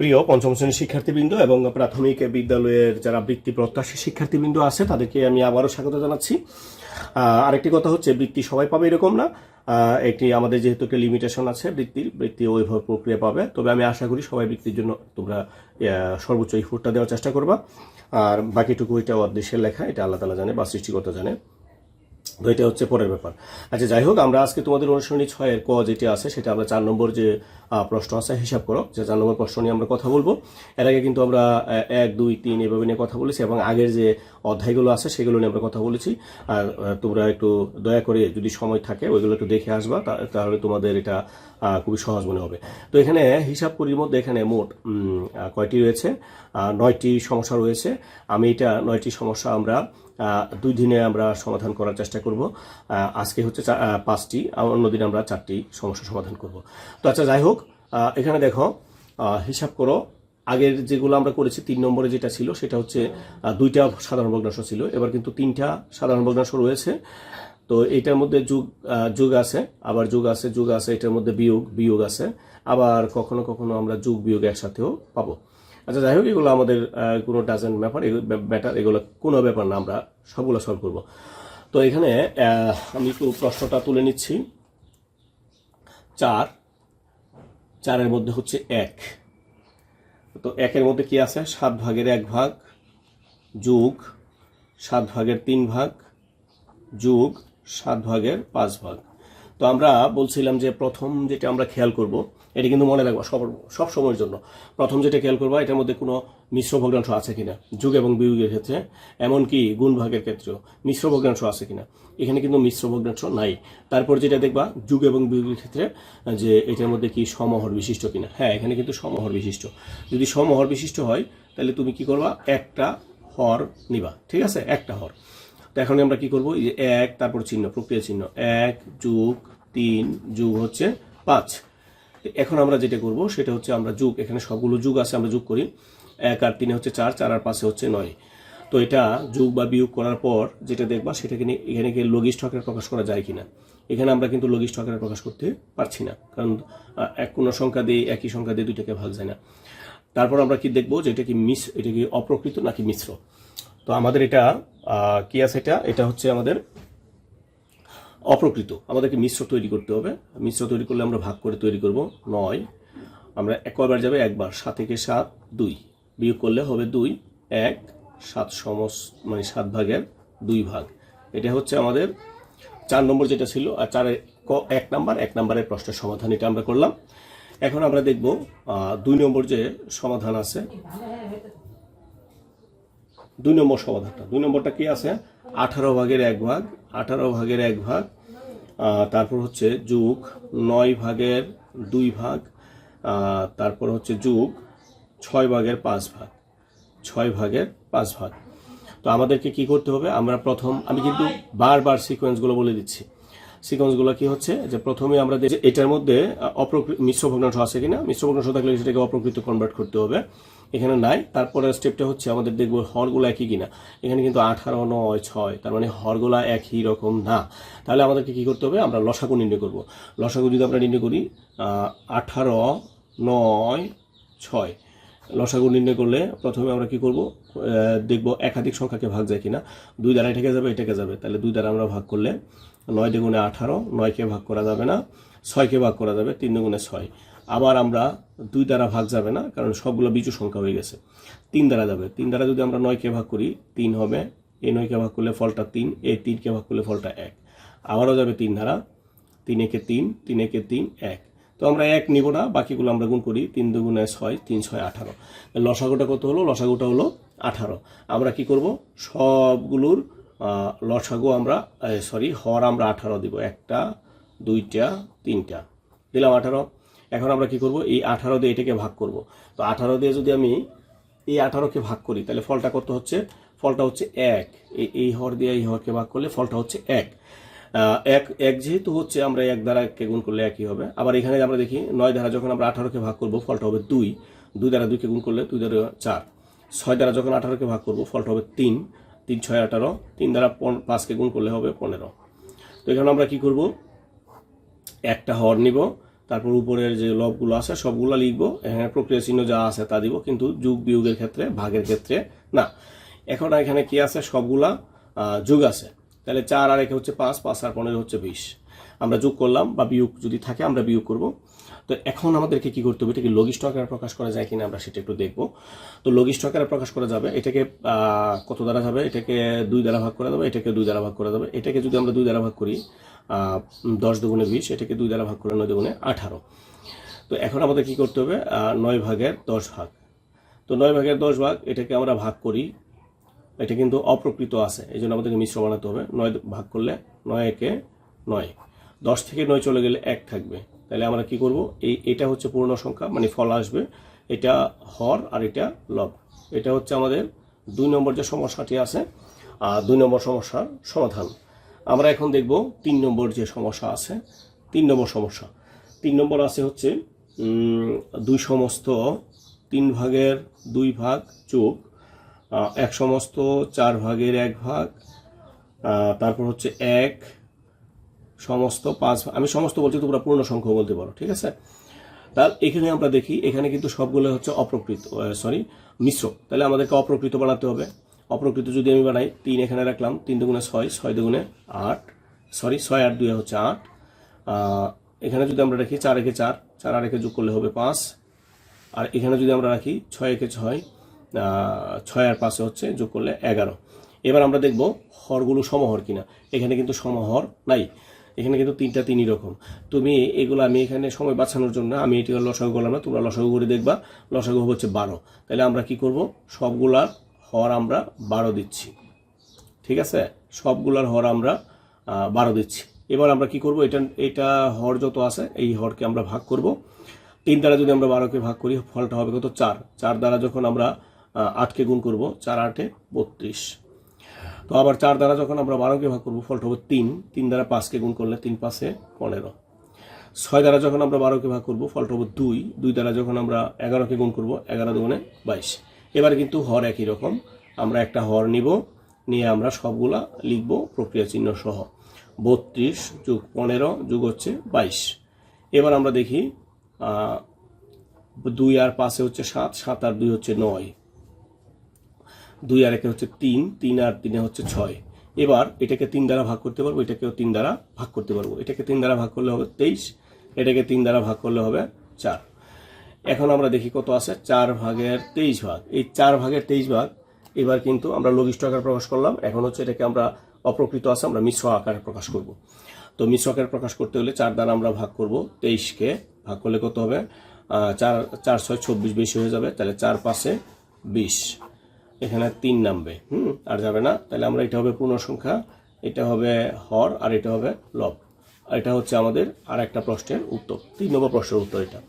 প্রিয় পঞ্চম শ্রেণির শিক্ষার্থীবৃন্দ এবং প্রাথমিক বিদ্যালয়ের যারা বৃত্তি প্রত্যাশী শিক্ষার্থীবৃন্দ আছে, তাদেরকে আমি আবারও স্বাগত জানাচ্ছি। আরেকটি কথা হচ্ছে, বৃত্তি সবাই পাবে এরকম না। একটি আমাদের যেহেতু একটা লিমিটেশন আছে বৃত্তির, বৃত্তি ওইভাবে প্রক্রিয়া পাবে। তবে আমি আশা করি সবাই বৃত্তির জন্য তোমরা সর্বোচ্চ ইফোর্টটা দেওয়ার চেষ্টা করবা। আর বাকিটুকু এটা অদৃশ্যের লেখা, এটা আল্লাহ তালা জানে বা সৃষ্টিকর্তা জানে। তো এটা হচ্ছে পরের ব্যাপার। আচ্ছা যাই হোক, আমরা আজকে তোমাদের অনুসরণী ছয়ের ক যেটি আছে, সেটা আমরা চার নম্বর যে প্রশ্ন আছে, হিসাব করো। যে চার নম্বর প্রশ্ন নিয়ে আমরা কথা বলব। এর আগে কিন্তু আমরা এক, দুই, তিন এভাবে নিয়ে কথা বলেছি এবং আগের যে অধ্যায়গুলো আছে, সেগুলো নিয়ে আমরা কথা বলেছি। আর তোমরা একটু দয়া করে যদি সময় থাকে, ওইগুলো একটু দেখে আসবা তাহলে তোমাদের এটা খুবই সহজ মনে হবে। তো এখানে হিসাব করির মধ্যে এখানে মোট কয়টি রয়েছে? নয়টি সমস্যা রয়েছে। আমি এটা, নয়টি সমস্যা আমরা দুই দিনে আমরা সমাধান করার চেষ্টা করব। আজকে হচ্ছে পাঁচটি অন্যদিন আমরা চারটি সমস্যা সমাধান করব। তো আচ্ছা যাই হোক এখানে দেখো হিসাব করো, আগের যেগুলো আমরা করেছি, তিন নম্বরে যেটা ছিল সেটা হচ্ছে দুইটা সাধারণ ভগ্নাংশ ছিল। এবার কিন্তু তিনটা সাধারণ ভগ্নাংশ রয়েছে। তো এটার মধ্যে যুগ যুগ আছে, আবার যুগ আছে যুগ আছে, এটার মধ্যে বিয়োগ বিয়োগ আছে। আবার কখনো কখনো আমরা যুগ, বিয়োগ একসাথেও পাবো। আচ্ছা যাই হোক, এগুলো আমাদের কোনো ডাজেন্ট ব্যাপার ব্যাটার এগুলো কোনো ব্যাপার না, আমরা সবগুলো সলভ করব। তো এখানে আমি একটু প্রশ্নটা তুলে নিচ্ছি। চার, চারের মধ্যে হচ্ছে এক। তো একের মধ্যে কি আছে? সাত ভাগের এক ভাগ যুগ সাত ভাগের তিন ভাগ যুগ সাত ভাগের পাঁচ ভাগ। তো আমরা বলছিলাম যে প্রথম যেটা আমরা খেয়াল করব, এটা কিন্তু মনে রাখব সব সব সময়ের জন্য। প্রথম যেটা খেয়াল করব, এটার মধ্যে কোনো মিশ্র ভগ্নাংশ আছে কিনা? যুগ এবং বিয়োগের ক্ষেত্রে, এমনকি গুণ ভাগের ক্ষেত্রেও মিশ্র ভগ্নাংশ আছে কিনা? এখানে কিন্তু মিশ্র ভগ্নাংশ নাই। তারপর যেটা দেখবা, যুগ এবং বিয়োগের ক্ষেত্রে, যে এটার মধ্যে কি সমহর বিশিষ্ট কিনা? হ্যাঁ এখানে কিন্তু সমহর বিশিষ্ট। যদি সমহর বিশিষ্ট হয়, তাহলে তুমি কি করবা? একটা হর নিবা, ঠিক আছে? একটা হর। তো এখন আমরা কি করব? এই যে এক, তারপর চিহ্ন, প্রক্রিয়া চিহ্ন। এক যুগ তিন, যুগ হচ্ছে পাঁচ। এখন আমরা যেটা করব, সেটা হচ্ছে আমরা যুগ, এখানে সবগুলো যুগ আছে, আমরা যোগ করি। এক আর তিনে হচ্ছে চার চার আর পাঁচে হচ্ছে নয়। তো এটা যোগ বা বিয়োগ করার পর যেটা দেখবা, সেটাকে নিয়ে এখানে কি লঘিষ্ঠ আকারে প্রকাশ করা যায় কিনা। এখানে আমরা কিন্তু লঘিষ্ঠ আকারে প্রকাশ করতে পারছি না, কারণ এক কোনো সংখ্যা দিয়ে, একই সংখ্যা দিয়ে দুইটাকে ভাগ যায় না। তারপর আমরা কি দেখব যে এটা কি মিস এটা কি অপ্রকৃত নাকি মিশ্র? তো আমাদের এটা কি আছে এটা? এটা হচ্ছে আমাদের অপ্রকৃত। আমাদেরকে মিশ্র তৈরি করতে হবে। মিশ্র তৈরি করলে আমরা ভাগ করে তৈরি করব নয়। আমরা একবার যাবে একবার, সাত থেকে সাত, দুই। বিয়োগ করলে হবে দুই, এক, সাত সমস মানে সাত ভাগের দুই ভাগ। এটা হচ্ছে আমাদের চার নম্বর যেটা ছিল, আর চারের এক নাম্বার, এক নাম্বারের প্রশ্নের সমাধান এটা আমরা করলাম। এখন আমরা দেখব দুই নম্বর যে সমাধান আছে দুই নম্বর সমাধানটা। দুই নম্বরটা কি আছে? আঠারো ভাগের এক ভাগ, আঠারো ভাগের এক ভাগ তারপর হচ্ছে যুগ, নয় ভাগের দুই ভাগ তারপর হচ্ছে যুগ, ছয় ভাগের পাঁচ ভাগ, ছয় ভাগের পাঁচ ভাগ। তো আমাদেরকে কি করতে হবে? আমরা প্রথম, আমি কিন্তু বারবার সিকোয়েন্সগুলো বলে দিচ্ছি। সিকোয়েন্সগুলো কি হচ্ছে? যে প্রথমে আমরা এটার মধ্যে অপ্রকৃত মিশ্র ভগ্নাংশ আছে কিনা? মিশ্র ভগ্নাংশ থাকলে সেটাকে অপ্রকৃত কনভার্ট করতে হবে। এখানে নাই। তারপরে স্টেপটা হচ্ছে আমাদের দেখব হরগুলো একই কিনা। এখানে কিন্তু আঠারো, নয়, ছয়, তার মানে হরগুলা একই রকম না। তাহলে আমাদেরকে কি করতে হবে? আমরা লসাগু নির্ণয় করব। লসাগু যদি আমরা নির্ণয় করি আঠারো, নয়, ছয়, লসাগু নির্ণয় করলে প্রথমে আমরা কি করব? দেখব একাধিক সংখ্যাকে ভাগ যায় কিনা। দুই দ্বারা এটাকে যাবে এটাকে যাবে। তাহলে দুই দ্বারা আমরা ভাগ করলে নয় দুগুণে আঠারো, নয়কে ভাগ করা যাবে না, ছয়কে ভাগ করা যাবে, তিন দুগুণে ছয়। আবার আমরা দুই দ্বারা ভাগ যাবে না, কারণ সবগুলো বিজু সংখ্যা হয়ে গেছে। তিন দ্বারা যাবে। তিন দ্বারা যদি আমরা নয়কে ভাগ করি, তিন হবে। এই নয়কে ভাগ করলে ফলটা তিন এই তিনকে ভাগ করলে ফলটা এক। আবারও যাবে তিন ধারা তিন একে তিন তিন একে তিন, এক। তো আমরা এক নিব না, বাকিগুলো আমরা গুণ করি তিন দুগুণে ছয়, তিন ছয় আঠারো। লসাগুটা কত হলো? লসাগুটা হলো আঠারো। আমরা কি করব? সবগুলোর লসাগু আমরা সরি হর আমরা আঠারো দিব। একটা, দুইটা, তিনটা। দিলাম আঠারো। এখন আমরা কি করব? এই আঠারো দিয়ে এটাকে ভাগ করব। তো আঠারো দিয়ে যদি আমি এই আঠারোকে ভাগ করি, তাহলে ফলটা কত হচ্ছে? ফলটা হচ্ছে এক। এই হর দিয়ে এই হরকে ভাগ করলে ফলটা হচ্ছে এক। এক এক যেহেতু হচ্ছে আমরা এক দ্বারা কে গুণ করলে একই হবে। আবার এখানে আমরা দেখি, নয় দ্বারা যখন আমরা আঠারোকে ভাগ করব, ফলটা হবে দুই। দুই দ্বারা দুইকে গুণ করলে দুই দ্বারা চার। ছয় দ্বারা যখন আঠারোকে ভাগ করব, ফলটা হবে তিন। তিন, ছয়, আঠারো। তিন দ্বারা পাঁচকে গুণ করলে হবে পনেরো। তো এখানে আমরা কি করব? একটা হর নিব। তারপর উপরের যে লবগুলো আছে, সবগুলো লিখব। এখানে প্রক্রিয়া চিহ্ন যা আছে তা দিব, কিন্তু যুগ বিয়োগের ক্ষেত্রে, ভাগের ক্ষেত্রে না। এখন এখানে কি আছে? সবগুলা যুগ আছে। তাহলে চার আর একে হচ্ছে পাঁচ পাঁচ আর পনেরো হচ্ছে বিশ। আমরা যোগ করলাম বা বিয়োগ যদি থাকে, আমরা বিয়োগ করব। তো এখন আমাদেরকে কি করতে হবে? এটাকে লঘিষ্ঠ আকারে প্রকাশ করা যায় কিনা আমরা সেটা একটু দেখব। তো লঘিষ্ঠ আকারে প্রকাশ করা যাবে, এটাকে কত দ্বারা যাবে? এটাকে দুই দ্বারা ভাগ করা যাবে এটাকে দুই দ্বারা ভাগ করা যাবে। এটাকে যদি আমরা দুই দ্বারা ভাগ করি দশ দুগুণে বিশ, এটাকে দুই দ্বারা ভাগ করে নয় দুগুণে আঠারো। তো এখন আমাদের কি করতে হবে? নয় ভাগের দশ ভাগ। তো নয় ভাগের দশ ভাগ, এটাকে আমরা ভাগ করি। এটা কিন্তু অপ্রকৃত আছে এই জন্য আমাদেরকে মিশ্র বানাতে হবে। নয় ভাগ করলে নয় একে নয়। দশ থেকে নয় চলে গেলে এক থাকবে। তাহলে আমরা কি করব? এই এটা হচ্ছে পূর্ণ সংখ্যা মানে ফল আসবে। এটা হর আর এটা লব। এটা হচ্ছে আমাদের দুই নম্বর যে সমস্যাটি আছে আর দুই নম্বর সমস্যার সমাধান। আমরা এখন দেখব তিন নম্বর যে সমস্যা আছে তিন নম্বর সমস্যা। তিন নম্বর আছে হচ্ছে দুই সমস্ত তিন ভাগের দুই ভাগ আহ, এক সমস্ত চার ভাগের এক ভাগ তারপর হচ্ছে এক সমস্ত পাঁচ, আমি সমস্ত বলছি, তোমরা পূর্ণ সংখ্যা বলতে পারো, ঠিক আছে? তার এখানে আমরা দেখি, এখানে কিন্তু সবগুলো হচ্ছে অপ্রকৃত সরি মিশ্র। তাহলে আমাদেরকে অপ্রকৃত বানাতে হবে। অপ্রকৃত যদি আমি বানাই, তিন এখানে রাখলাম, তিন দুগুণে ছয় ছয় দুগুণে আট সরি ছয় আট দুই হচ্ছে আট। এখানে যদি আমরা রাখি চার একে চার চার আর একে যোগ করলে হবে পাঁচ। আর এখানে যদি আমরা রাখি ছয় একে ছয় ছয় আর পাঁচে হচ্ছে যোগ করলে এগারো। এবার আমরা দেখব হরগুলো সমহর কিনা। এখানে কিন্তু সমহর নাই। এখানে কিন্তু তিনটা তিনই রকম। তুমি এগুলো আমি এখানে সময় বাঁচানোর জন্য আমি এটি লসাগু করলাম না, তোমরা লসাগু করে দেখবা। লসাগু হচ্ছে বারো। তাহলে আমরা কি করব? সবগুলার হর আমরা বারো দিচ্ছি। ঠিক আছে? সবগুলার হর আমরা বারো দিচ্ছি। এবার আমরা কি করব? এটা এটা হর যত আছে, এই হরকে আমরা ভাগ করব। তিন দ্বারা যদি আমরা বারোকে ভাগ করি, ফলটা হবে কত? চার। চার দ্বারা যখন আমরা আটকে গুণ করব, চার আটে বত্রিশ। তো আবার চার দ্বারা যখন আমরা বারোকে ভাগ করব ফলটা হবে তিন। তিন দ্বারা পাঁচকে গুণ করলে তিন পাঁচে পনেরো। ছয় দ্বারা যখন আমরা বারোকে ভাগ করব ফলটা হবে দুই। দুই দ্বারা যখন আমরা এগারোকে গুণ করব, এগারো দুগুণে বাইশ। এবার কিন্তু হর একই রকম। আমরা একটা হর নিব, নিয়ে আমরা সবগুলা লিখব প্রক্রিয়া চিহ্ন সহ। বত্রিশ যুগ পনেরো যুগ হচ্ছে বাইশ। এবার আমরা দেখি দুই আর পাঁচে হচ্ছে সাত সাত আর দুই হচ্ছে নয়। দুই আর একে হচ্ছে তিন তিন আর তিনে হচ্ছে ছয়। এবার এটাকে তিন দ্বারা ভাগ করতে পারব, এটাকেও তিন দ্বারা ভাগ করতে পারব। এটাকে তিন দ্বারা ভাগ করলে হবে তেইশ, এটাকে তিন দ্বারা ভাগ করলে হবে চার। এখন আমরা দেখি কত আছে? চার ভাগের তেইশ ভাগ। এই চার ভাগের তেইশ ভাগ, এবার কিন্তু আমরা লঘিষ্ঠ আকারে প্রকাশ করলাম। এখন হচ্ছে এটাকে আমরা অপ্রকৃত আছে, আমরা মিশ্র আকারে প্রকাশ করব। তো মিশ্র আকারে প্রকাশ করতে হলে চার দ্বারা আমরা ভাগ করব তেইশকে। ভাগ করলে কত হবে? চার চার, ছয়, চব্বিশ বেশি হয়ে যাবে, তাহলে চার পাশে বিশ। এখানে তিন নামবে, হুম? আর যাবে না? তাহলে আমরা এটা হবে পূর্ণ সংখ্যা এটা হবে হর, আর এটা হবে লব। আর এটা হচ্ছে আমাদের আর একটা প্রশ্নের উত্তর, তিন নম্বর প্রশ্নের উত্তর এটা।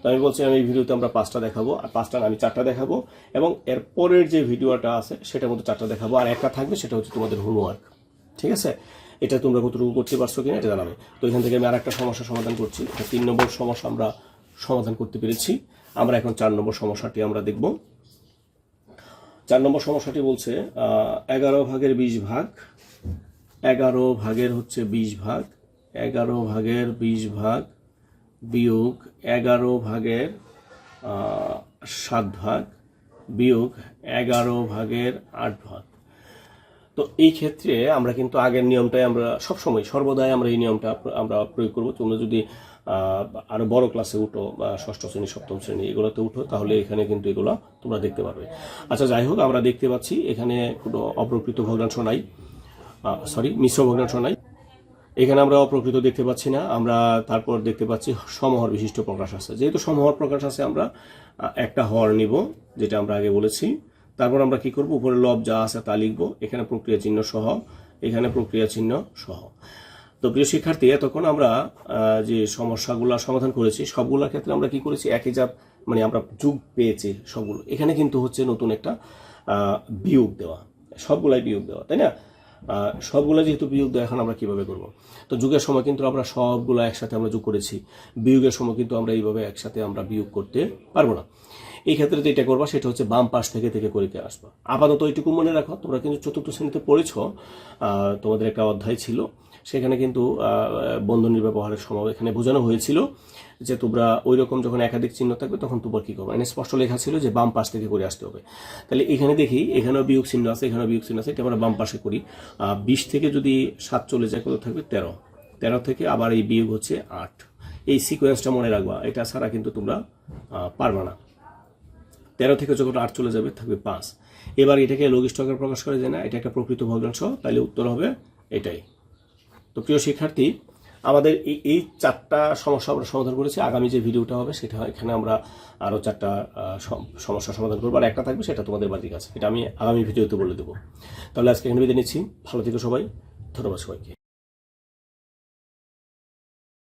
তো আমি বলছি, আমি এই ভিডিওতে আমরা পাঁচটা দেখাবো, আর পাঁচটা আমি চারটা দেখাবো, এবং এর পরের যে ভিডিওটা আছে, সেটার মধ্যে চারটা দেখাবো, আর একটা থাকবে, সেটা হচ্ছে তোমাদের হোমওয়ার্ক ঠিক আছে? এটা তোমরা কতটুকু করতে পারছ কিনা, এটা জানাবে। তো এখান থেকে আমি আর একটা সমস্যা সমাধান করছি তিন নম্বর সমস্যা আমরা সমাধান করতে পেরেছি। আমরা এখন চার নম্বর সমস্যাটি আমরা দেখব। চার নম্বর সমস্যাটি বলছে এগারো ভাগের বিশ ভাগ, এগারো ভাগের হচ্ছে বিশ ভাগ, এগারো ভাগের বিশ ভাগ বিয়োগ এগারো ভাগের সাত ভাগ বিয়োগ এগারো ভাগের আট ভাগ। তো এই ক্ষেত্রে আমরা কিন্তু আগের নিয়মটাই আমরা সবসময়, সর্বদাই আমরা এই নিয়মটা আমরা প্রয়োগ করব। তোমরা যদি আহ, আরও বড় ক্লাসে উঠো বা ষষ্ঠ শ্রেণি সপ্তম শ্রেণি এগুলোতে উঠো তাহলে এখানে কিন্তু এগুলো তোমরা দেখতে পারবে। আচ্ছা যাই হোক আমরা দেখতে পাচ্ছি এখানে কোনো অপ্রকৃত ভগ্নাংশ নাই। সরি মিশ্র ভগ্নাংশ নাই। এখানে আমরা অপ্রকৃত দেখতে পাচ্ছি না আমরা তারপর দেখতে পাচ্ছি সমহর বিশিষ্ট প্রকাশ আছে। যেহেতু সমহর প্রকাশ আছে আমরা একটা হর নিব যেটা আমরা আগে বলেছি। তারপর আমরা কি করব? উপরে লব যা আছে তা লিখব। এখানে প্রক্রিয়া চিহ্ন সহ এখানে প্রক্রিয়া চিহ্ন সহ। তো প্রিয় শিক্ষার্থী, এতক্ষণ আমরা যে সমস্যাগুলো সমাধান করেছি, সবগুলোর ক্ষেত্রে আমরা কি করেছি? একই জাত মানে আমরা যুগ পেয়েছি সবগুলো। এখানে কিন্তু হচ্ছে নতুন একটা বিয়োগ দেওয়া। সবগুলাই বিয়োগ দেওয়া, তাই না? সবগুলা যেহেতু বিয়োগ দেওয়া, এখন আমরা কীভাবে করব? তো যুগের সময় কিন্তু আমরা সবগুলো একসাথে আমরা যোগ করেছি। বিয়োগের সময় কিন্তু আমরা এইভাবে একসাথে আমরা বিয়োগ করতে পারব না। এই ক্ষেত্রে যেটা করবা, সেটা হচ্ছে বাম পাশ থেকে থেকে করে আসবা। আপাতত এইটুকু মনে রাখো, তোমরা কিন্তু চতুর্থ শ্রেণীতে পড়েছ। তোমাদের একটা অধ্যায় ছিল। সেখানে কিন্তু বন্ধনীর ব্যবহারের সময় এখানে বোঝানো হয়েছিল যে তোমরা ওই রকম যখন একাধিক চিহ্ন থাকবে তখন তোমরা কি করবে। স্পষ্ট লেখা ছিল যে বাম পাশ থেকে করে আসতে হবে। তাহলে এখানে দেখি, এখানেও বিয়োগ চিহ্ন আছে, এখানেও বিয়োগ চিহ্ন আছে, এটা আমরা বাম পাশে করি। বিশ থেকে যদি সাত চলে যায়, কত থাকবে? তেরো। তেরো থেকে আবার এই বিয়োগ হচ্ছে আট। এই সিকোয়েন্সটা মনে রাখবা, এটা ছাড়া কিন্তু তোমরা পারবা না। তেরো থেকে যখন আট চলে যাবে, থাকবে পাঁচ। এবার এটাকে লঘিষ্ঠ আকারে প্রকাশ করা যায় না, এটা একটা প্রকৃত ভগ্নাংশ, তাহলে উত্তর হবে এটাই। তো প্রিয় শিক্ষার্থী, আমাদের এই এই চারটা সমস্যা আমরা সমাধান করেছি। আগামী যে ভিডিওটা হবে সেটা এখানে আমরা আরও চারটা সমস্যা সমাধান করব। আর একটা থাকবে সেটা তোমাদের বাড়ির কাছে। এটা আমি আগামী ভিডিওতে বলে দেবো। তাহলে আজকে এখানে বিদায় নিচ্ছি। ভালো থেকো সবাই। ধন্যবাদ সবাইকে।